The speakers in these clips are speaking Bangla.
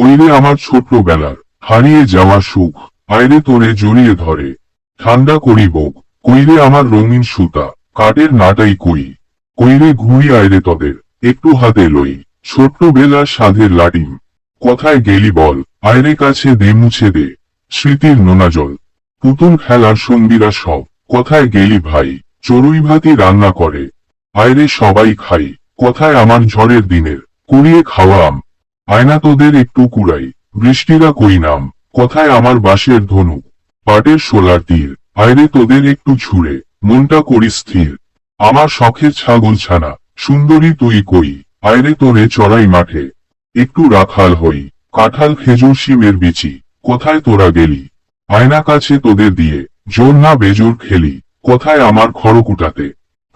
কইরে আমার ছোট্টবেলার। হারিয়ে যাওয়া সুখ আয়রে তোরে জড়িয়ে ধরে। ঠান্ডা করি বুক কইরে আমার রঙিন সুতা, কাঠের নাটাই কই। কইরে ঘুরি আয়রে তদের, একটু হাতে লই। ছোট্টবেলার সাধের লাটিম কথায় গেলি বল, আয়রে কাছে দে মুছে দে। স্মৃতির নোনা জল। পুতুল খেলার সঙ্গীরা সব। কথায় গেলি ভাই, চড়ুই ভাতি রান্না করে। আয়রে সবাই খাই, কথায় আমার ঝড়ের দিনের। কুড়িয়ে খাওয়া আম। আয়না তোদের একটু কুড়াই। বৃষ্টিরা কই নাম কথায় আমার বাঁশের ধনু। পাটের সোলার তীর আয়রে তোদের একটু ছুঁড়ে, মনটা করি স্থির। আমার শখের ছাগল ছানা, সুন্দরী তুই কই আয়রে তোরে চড়াই মাঠে। একটু রাখাল হই, কাঁঠাল খেজুর শিমের বিচি, কোথায় তোরা গেলি? আয়না কাছে তোদের দিয়ে, জোর না বেজোর খেলি, কোথায় আমার খড়কুটাতে?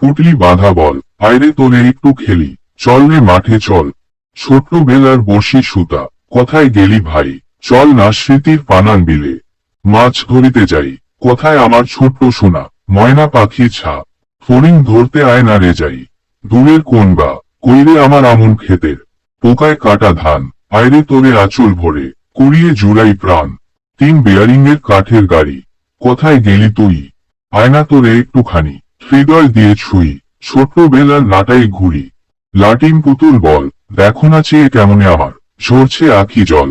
পুটলি বাঁধা বল আয়রে তোরে একটু খেলি, চল রে মাঠে চল। ছোট্ট বেলার বসি সুতা। কোথায় গেলি ভাই? চল না স্মৃতির পানান বিলে। মাছ ধরিতে যাই। কোথায় আমার ছোট্ট সোনা? ময়না পাখি ছা ফড়িং ধরতে আয় না রে যাই। দূরের কোন বা? কইরে আমার আমন ক্ষেতের। পোকায় কাটা ধান। আয়রে তোরে আঁচল ভরে। কুড়িয়ে জুড়াই প্রাণ। তিন বেয়ারিং এর কাঠের গাড়ি। কোথায় গেলি তুই? আয়না তোরে একটুখানি। হৃদয় দিয়ে ছুই। ছোট্ট বেলার নাটাই ঘুরি। লাটিম পুতুল বল, দেখো না চেয়ে কেমনে আমার, ঝরছে আখি জল।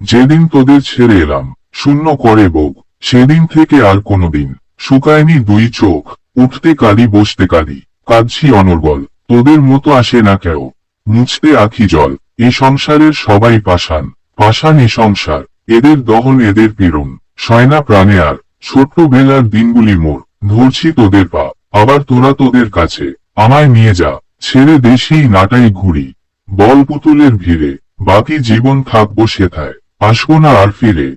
যেদিন তোদের ছেড়ে এলাম, শূন্য করে বোক সেদিন থেকে আর কোনোদিন। শুকায়নি দুই চোখ, উঠতে কালি, বসতে কালি, কাঁদছি অনর্গল, তোদের মতো আসে না কেউ। মুছতে আখি জল এ সংসারের সবাই পাষাণ পাষাণ এ সংসার, এদের দহন এদের পীড়ন, সয়না প্রাণে আর, ছোট্ট বেলার দিনগুলি মোর, ধরছি তোদের পা, আবার তোরা তোদের কাছে, আমায় নিয়ে যা। ছেড়ে দেশেই নাটাই ঘুরি বল পুতুলের ভিড়ে, বাকি জীবন থাকব সেথায়, আসব না আর ফিরে।